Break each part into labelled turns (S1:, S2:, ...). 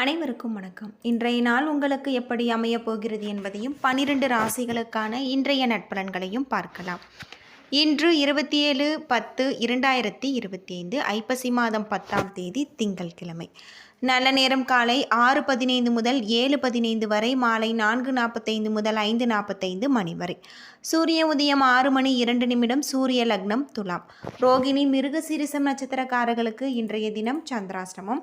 S1: அனைவருக்கும் வணக்கம். இன்றைய நாள் உங்களுக்கு எப்படி அமையப் போகிறது என்பதையும் பனிரெண்டு ராசிகளுக்கான இன்றைய நட்பலன்களையும் பார்க்கலாம். இன்று இருபத்தி ஏழு பத்து இரண்டாயிரத்தி இருபத்தி ஐந்து ஐப்பசி மாதம் பத்தாம் தேதி திங்கள்கிழமை. நல்ல நேரம் காலை ஆறு பதினைந்து முதல் ஏழு பதினைந்து வரை மாலை நான்கு நாற்பத்தைந்து முதல் ஐந்து நாற்பத்தைந்து மணி வரை. சூரிய உதயம் ஆறு மணி இரண்டு நிமிடம் சூரிய லக்னம் துலாம். ரோகிணி மிருகசீரிசம் நட்சத்திரக்காரர்களுக்கு இன்றைய தினம் சந்திராஷ்டமம்.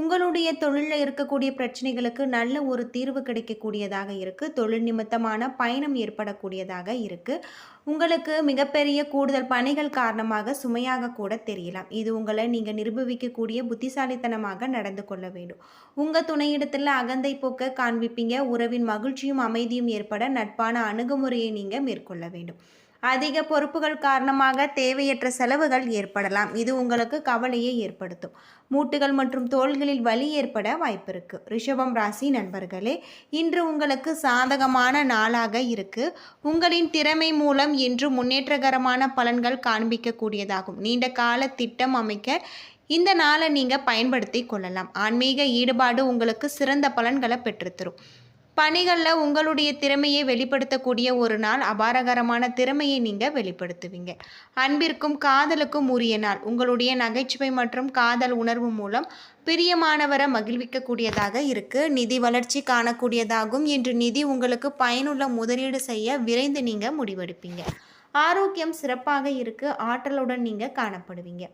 S1: உங்களுடைய தொழிலில் இருக்கக்கூடிய பிரச்சனைகளுக்கு நல்ல ஒரு தீர்வு கிடைக்கக்கூடியதாக இருக்குது தொழில் நிமித்தமான பயணம் ஏற்படக்கூடியதாக இருக்குது உங்களுக்கு மிகப்பெரிய கூடுதல் பணிகள் காரணமாக சுமையாக கூட தெரியலாம். இது உங்களை நீங்கள் நிரூபிக்கக்கூடிய புத்திசாலித்தனமாக நடந்து கொள்ள வேண்டும். உங்கள் துணையிடத்தில் அகந்தை போக்க காண்பிப்பீங்க. உறவின் மகிழ்ச்சியும் அமைதியும் ஏற்பட நட்பான அணுகுமுறையை நீங்கள் மேற்கொள்ள வேண்டும். அதிக பொறுப்புகள் காரணமாக தேவையற்ற செலவுகள் ஏற்படலாம். இது உங்களுக்கு கவலையை ஏற்படுத்தும். மூட்டுகள் மற்றும் தோள்களில் வலி ஏற்பட வாய்ப்பு இருக்கு ரிஷபம் ராசி நண்பர்களே இன்று உங்களுக்கு சாதகமான நாளாக இருக்கு. உங்களின் திறமை மூலம் இன்று முன்னேற்றகரமான பலன்கள் காண்பிக்கக்கூடியதாகும். நீண்ட கால திட்டம் அமைக்க இந்த நாளை நீங்கள் பயன்படுத்தி கொள்ளலாம். ஆன்மீக ஈடுபாடு உங்களுக்கு சிறந்த பலன்களை பெற்றுத்தரும் பணிகளில் உங்களுடைய திறமையை வெளிப்படுத்தக்கூடிய ஒரு நாள் அபாரகரமான திறமையை நீங்கள் வெளிப்படுத்துவீங்க. அன்பிற்கும் காதலுக்கும் உரிய நாள். உங்களுடைய நகைச்சுவை மற்றும் காதல் உணர்வு மூலம் பிரியமானவரை மகிழ்விக்கக்கூடியதாக இருக்குது நிதி வளர்ச்சி காணக்கூடியதாகும் இன்று நிதி உங்களுக்கு பயனுள்ள முதலீடு செய்ய விரைந்து நீங்கள் முடிவெடுப்பீங்க. ஆரோக்கியம் சிறப்பாக இருக்குது ஆற்றலுடன் நீங்கள் காணப்படுவீங்க.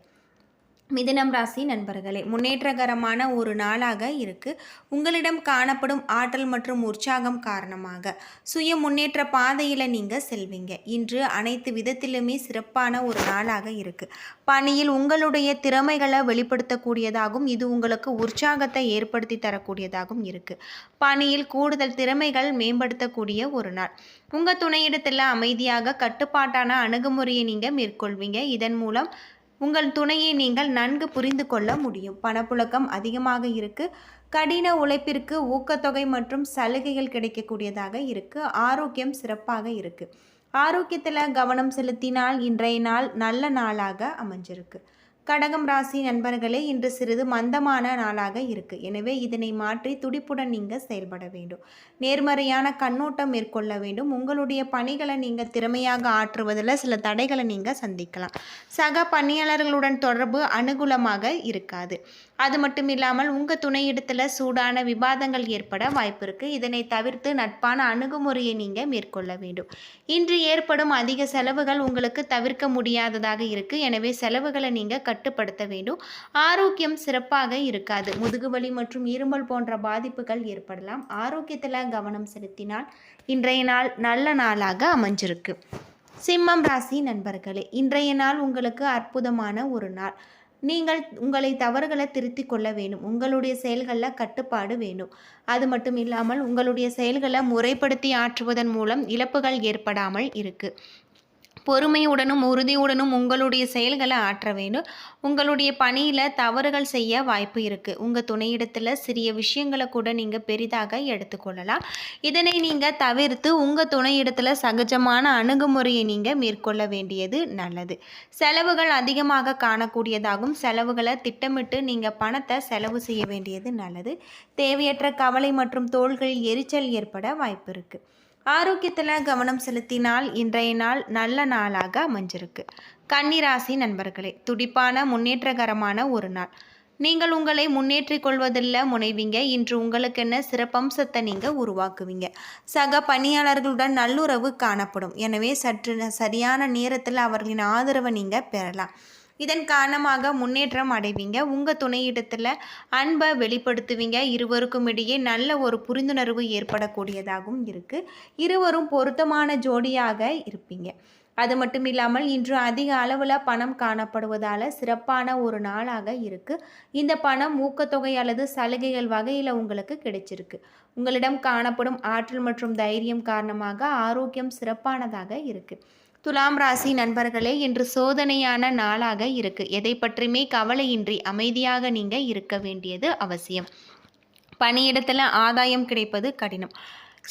S1: மிதினம் ராசி நண்பர்களே முன்னேற்றகரமான ஒரு நாளாக இருக்கு. உங்களிடம் காணப்படும் ஆற்றல் மற்றும் உற்சாகம் காரணமாக சுய முன்னேற்ற பாதையில் நீங்கள் செல்வீங்க. இன்று அனைத்து விதத்திலுமே சிறப்பான ஒரு நாளாக இருக்கு. பணியில் உங்களுடைய திறமைகளை வெளிப்படுத்தக்கூடியதாகவும் இது உங்களுக்கு உற்சாகத்தை ஏற்படுத்தி தரக்கூடியதாகவும் இருக்கு. பணியில் கூடுதல் திறமைகள் மேம்படுத்தக்கூடிய ஒரு நாள். உங்கள் துணையிடத்தில் அமைதியாக கட்டுப்பாட்டான அணுகுமுறையை நீங்கள் மேற்கொள்வீங்க. இதன் மூலம் உங்கள் துணையை நீங்கள் நன்கு புரிந்து கொள்ள முடியும். பணப்புழக்கம் அதிகமாக இருக்கு. கடின உழைப்பிற்கு ஊக்கத்தொகை மற்றும் சலுகைகள் கிடைக்கக்கூடியதாக இருக்கு. ஆரோக்கியம் சிறப்பாக இருக்கு. ஆரோக்கியத்தில் கவனம் செலுத்தினால் இன்றைய நாள் நல்ல நாளாக அமைஞ்சிருக்கு. கடகம் ராசி நண்பர்களே இன்று சிறிது மந்தமான நாளாக இருக்குது எனவே இதனை மாற்றி துடிப்புடன் நீங்கள் செயல்பட வேண்டும். நேர்மறையான கண்ணோட்டம் மேற்கொள்ள வேண்டும். உங்களுடைய பணிகளை நீங்கள் திறமையாக ஆற்றுவதில் சில தடைகளை நீங்கள் சந்திக்கலாம். சக பணியாளர்களுடன் தொடர்பு அனுகூலமாக இருக்காது. அது மட்டும் இல்லாமல் உங்கள் துணையிடத்தில் சூடான விவாதங்கள் ஏற்பட வாய்ப்பு இருக்குது இதனை தவிர்த்து நட்பான அணுகுமுறையை நீங்கள் மேற்கொள்ள வேண்டும். இன்று ஏற்படும் அதிக செலவுகள் உங்களுக்கு தவிர்க்க முடியாததாக இருக்குது எனவே செலவுகளை நீங்கள் கட்டுப்படுத்த வேண்டும். ஆரோக்கியம் சிறப்பாக இருக்காது. முதுகுவலி மற்றும் இருமல் போன்ற பாதிப்புகள் ஏற்படலாம். ஆரோக்கியத்தில் கவனம் செலுத்தினால் இன்றைய நாள் நல்ல நாளாக அமைஞ்சிருக்கு. சிம்மம் ராசி நண்பர்களே இன்றைய நாள் உங்களுக்கு அற்புதமான ஒரு நாள். நீங்கள் உங்களை தவறுகளை திருத்தி கொள்ள வேண்டும். உங்களுடைய செயல்களில் கட்டுப்பாடு வேண்டும். அது மட்டும் இல்லாமல் உங்களுடைய செயல்களை முறைப்படுத்தி ஆற்றுவதன் மூலம் இழப்புகள் ஏற்படாமல் இருக்குது பொறுமையுடனும் உறுதியுடனும் உங்களுடைய செயல்களை ஆற்ற வேண்டும். உங்களுடைய பணியில் தவறுகள் செய்ய வாய்ப்பு இருக்குது உங்கள் துணையிடத்தில் சிறிய விஷயங்களை கூட நீங்கள் பெரிதாக எடுத்துக்கொள்ளலாம். இதனை நீங்கள் தவிர்த்து உங்கள் துணையிடத்தில் சகஜமான அணுகுமுறையை நீங்கள் மேற்கொள்ள வேண்டியது நல்லது. செலவுகள் அதிகமாக காணக்கூடியதாகும் செலவுகளை திட்டமிட்டு நீங்கள் பணத்தை செலவு செய்ய வேண்டியது நல்லது. தேவையற்ற கவலை மற்றும் தோள்களில் எரிச்சல் ஏற்பட வாய்ப்பு இருக்குது ஆரோக்கியத்தில் கவனம் செலுத்தினால் இன்றைய நாள் நல்ல நாளாக அமைஞ்சிருக்கு. கன்னிராசி நண்பர்களே துடிப்பான முன்னேற்றகரமான ஒரு நாள். நீங்கள் உங்களை முன்னேற்றிக் கொள்வதில் முனைவீங்க. இன்று உங்களுக்கென்ன சிறப்பம்சத்தை நீங்கள் உருவாக்குவீங்க? சக பணியாளர்களுடன் நல்லுறவு காணப்படும். எனவே சற்று சரியான நேரத்தில் அவர்களின் ஆதரவை நீங்கள் பெறலாம். இதன் காரணமாக முன்னேற்றம் அடைவீங்க. உங்கள் துணையிடத்தில் அன்பை வெளிப்படுத்துவீங்க. இருவருக்கும் இடையே நல்ல ஒரு புரிந்துணர்வு ஏற்படக்கூடியதாகவும் இருக்குது இருவரும் பொருத்தமான ஜோடியாக இருப்பீங்க. அது மட்டும் இல்லாமல் இன்று அதிக அளவில் பணம் காணப்படுவதால் சிறப்பான ஒரு நாளாக இருக்குது இந்த பணம் ஊக்கத்தொகை அல்லது சலுகைகள் வகையில் உங்களுக்கு கிடைச்சிருக்கு. உங்களிடம் காணப்படும் ஆற்றல் மற்றும் தைரியம் காரணமாக ஆரோக்கியம் சிறப்பானதாக இருக்குது துலாம் ராசி நண்பர்களே இன்று சோதனையான நாளாக இருக்கு. எதை பற்றியுமே கவலையின்றி அமைதியாக நீங்க இருக்க வேண்டியது அவசியம். பணியிடத்தில் ஆதாயம் கிடைப்பது கடினம்.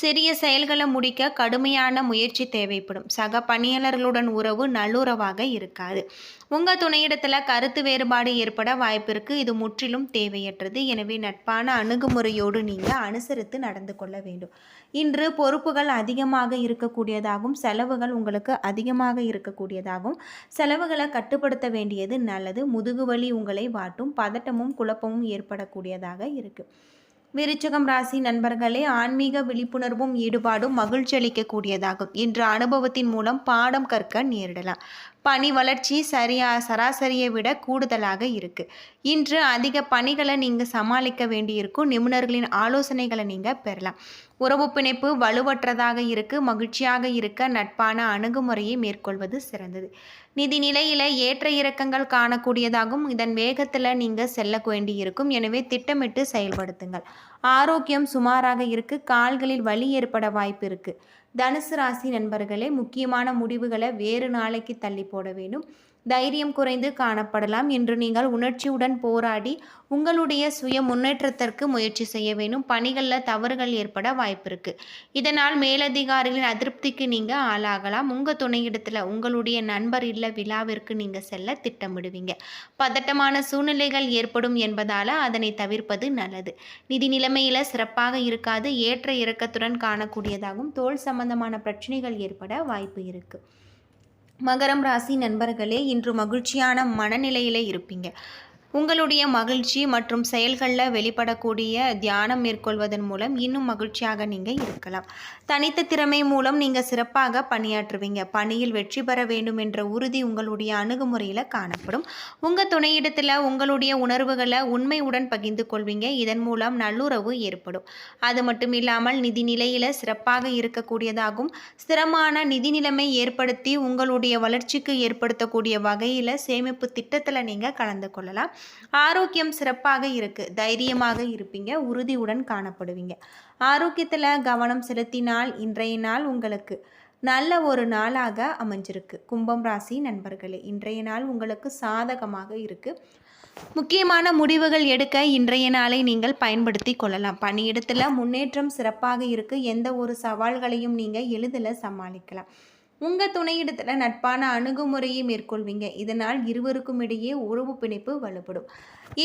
S1: சிறிய செயல்களை முடிக்க கடுமையான முயற்சி தேவைப்படும். சக பணியாளர்களுடன் உறவு நல்லுறவாக இருக்காது. உங்கள் துணையிடத்தில் கருத்து வேறுபாடு ஏற்பட வாய்ப்பிற்கு இது முற்றிலும் தேவையற்றது. எனவே நட்பான அணுகுமுறையோடு நீங்கள் அனுசரித்து நடந்து கொள்ள வேண்டும். இன்று பொறுப்புகள் அதிகமாக இருக்கக்கூடியதாகவும் செலவுகள் உங்களுக்கு அதிகமாக இருக்கக்கூடியதாகவும் செலவுகளை கட்டுப்படுத்த வேண்டியது நல்லது. முதுகுவலி உங்களை வாட்டும். பதட்டமும் குழப்பமும் ஏற்படக்கூடியதாக இருக்குது விருச்சகம் ராசி நண்பர்களே ஆன்மீக விழிப்புணர்வும் ஈடுபாடும் மகிழ்ச்சி அளிக்கக்கூடியதாகும் இன்று அனுபவத்தின் மூலம் பாடம் கற்க நேரிடலாம். பணி வளர்ச்சி சரியா சராசரியை விட கூடுதலாக இருக்கு. இன்று அதிக பணிகளை நீங்கள் சமாளிக்க வேண்டியிருக்கும். நிபுணர்களின் ஆலோசனைகளை நீங்கள் பெறலாம். உறவு பிணைப்பு வலுவற்றதாக இருக்கு. மகிழ்ச்சியாக இருக்க நட்பான அணுகுமுறையை மேற்கொள்வது சிறந்தது. நிதி நிலையில் ஏற்ற இறக்கங்கள் காணக்கூடியதாகவும் இதன் வேகத்தில் நீங்கள் செல்ல வேண்டியிருக்கும். எனவே திட்டமிட்டு செயல்படுத்துங்கள். ஆரோக்கியம் சுமாராக இருக்கு. கால்களில் வலி ஏற்பட வாய்ப்பு இருக்குது தனுசு ராசி நண்பர்களே முக்கியமான முடிவுகளை வேறு நாளைக்கு தள்ளி போட வேண்டும். தைரியம் குறைந்து காணப்படலாம் என்று நீங்கள் உணர்ச்சியுடன் போராடி உங்களுடைய சுய முன்னேற்றத்திற்கு முயற்சி செய்ய வேண்டும். பணிகளில் தவறுகள் ஏற்பட வாய்ப்பு இதனால் மேலதிகாரிகளின் அதிருப்திக்கு நீங்கள் ஆளாகலாம். உங்கள் துணையிடத்தில் உங்களுடைய நண்பர் இல்லை விழாவிற்கு நீங்கள் செல்ல திட்டமிடுவீங்க. பதட்டமான சூழ்நிலைகள் ஏற்படும் என்பதால் அதனை தவிர்ப்பது நல்லது. நிதி நிலைமையில் சிறப்பாக இருக்காது. ஏற்ற இறக்கத்துடன் காணக்கூடியதாகவும் தோல் சம்பந்தமான பிரச்சனைகள் ஏற்பட வாய்ப்பு இருக்குது மகரம் ராசி நண்பர்களே இன்று மகிழ்ச்சியான மனநிலையில் இருப்பீங்க. உங்களுடைய மகிழ்ச்சி மற்றும் செயல்களில் வெளிப்படக்கூடிய தியானம் மேற்கொள்வதன் மூலம் இன்னும் மகிழ்ச்சியாக நீங்கள் இருக்கலாம். தனித்த திறமை மூலம் நீங்கள் சிறப்பாக பணியாற்றுவீங்க. பணியில் வெற்றி பெற வேண்டும் என்ற உறுதி உங்களுடைய அணுகுமுறையில் காணப்படும். உங்கள் துணையிடத்தில் உங்களுடைய உணர்வுகளை உண்மையுடன் பகிர்ந்து கொள்வீங்க. இதன் மூலம் நல்லுறவு ஏற்படும். அது மட்டும் இல்லாமல் நிதி நிலையில் சிறப்பாக இருக்கக்கூடியதாகும் ஸ்திரமான நிதி நிலைமை ஏற்படுத்தி உங்களுடைய வளர்ச்சிக்கு ஏற்படுத்தக்கூடிய வகையில் சேமிப்பு திட்டத்தில் நீங்கள் கலந்து கொள்ளலாம். ஆரோக்கியம் சிறப்பாக இருக்குது தைரியமாக இருப்பீங்க. உறுதியுடன் காணப்படுவீங்க. ஆரோக்கியத்தில் கவனம் செலுத்தினால் இன்றைய நாள் உங்களுக்கு நல்ல ஒரு நாளாக அமைஞ்சிருக்கு. கும்பம் ராசி நண்பர்களே இன்றைய நாள் உங்களுக்கு சாதகமாக இருக்குது முக்கியமான முடிவுகள் எடுக்க இன்றைய நாளை நீங்கள் பயன்படுத்தி கொள்ளலாம். பணியிடத்தில் முன்னேற்றம் சிறப்பாக இருக்குது எந்த ஒரு சவால்களையும் நீங்கள் எளிதில் சமாளிக்கலாம். உங்கள் துணையிடத்தில் நட்பான அணுகுமுறையை மேற்கொள்வீங்க. இதனால் இருவருக்கும் இடையே உறவு பிணைப்பு வலுப்படும்.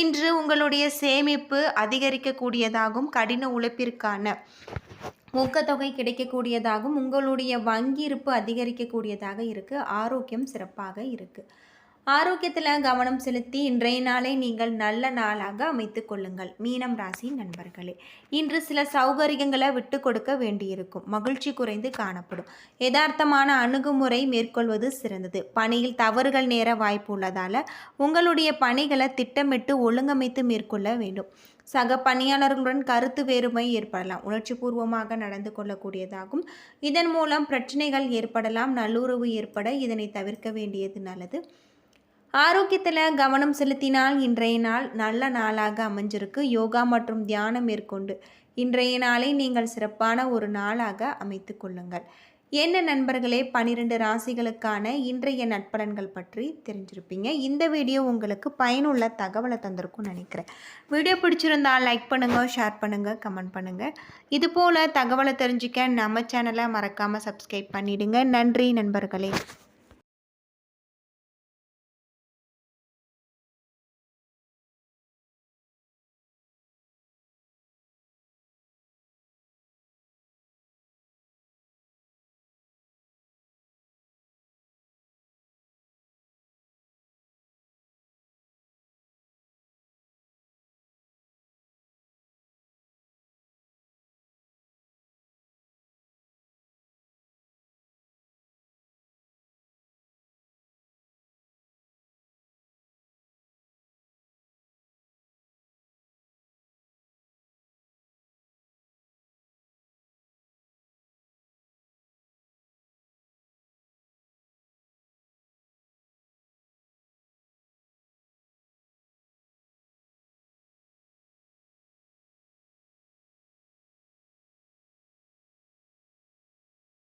S1: இன்று உங்களுடைய சேமிப்பு அதிகரிக்கக்கூடியதாகவும் கடின உழைப்பிற்கான ஊக்கத்தொகை கிடைக்கக்கூடியதாகவும் உங்களுடைய வங்கி இருப்பு அதிகரிக்கக்கூடியதாக இருக்குது ஆரோக்கியம் சிறப்பாக இருக்குது ஆரோக்கியத்தில் கவனம் செலுத்தி இன்றைய நாளை நீங்கள் நல்ல நாளாக அமைத்து கொள்ளுங்கள். மீனம் ராசி நண்பர்களே இன்று சில சௌகரியங்களை விட்டு கொடுக்க வேண்டியிருக்கும். மகிழ்ச்சி குறைந்து காணப்படும். யதார்த்தமான அணுகுமுறை மேற்கொள்வது சிறந்தது. பணியில் தவறுகள் நேர வாய்ப்பு உள்ளதால் உங்களுடைய பணிகளை திட்டமிட்டு ஒழுங்கமைத்து மேற்கொள்ள வேண்டும். சக பணியாளர்களுடன் கருத்து வேறுமை ஏற்படலாம். உணர்ச்சி பூர்வமாக நடந்து கொள்ளக்கூடியதாகும். இதன் மூலம் பிரச்சனைகள் ஏற்படலாம். நல்லுறவு ஏற்பட இதனை தவிர்க்க வேண்டியது நல்லது. ஆரோக்கியத்தில் கவனம் செலுத்தினால் இன்றைய நாள் நல்ல நாளாக அமைஞ்சிருக்கு. யோகா மற்றும் தியானம் மேற்கொண்டு இன்றைய நாளை நீங்கள் சிறப்பான ஒரு நாளாக அமைத்து கொள்ளுங்கள். என்ன நண்பர்களே பன்னிரெண்டு ராசிகளுக்கான இன்றைய நட்பலன்கள் பற்றி தெரிஞ்சிருப்பீங்க. இந்த வீடியோ உங்களுக்கு பயனுள்ள தகவலை தந்திருக்கும்னு நினைக்கிறேன். வீடியோ பிடிச்சிருந்தால் லைக் பண்ணுங்கள் ஷேர் பண்ணுங்கள் கமெண்ட் பண்ணுங்கள் இது போல் தகவலை தெரிஞ்சுக்க நம்ம சேனலை மறக்காமல் சப்ஸ்கிரைப் பண்ணிவிடுங்க நன்றி நண்பர்களே.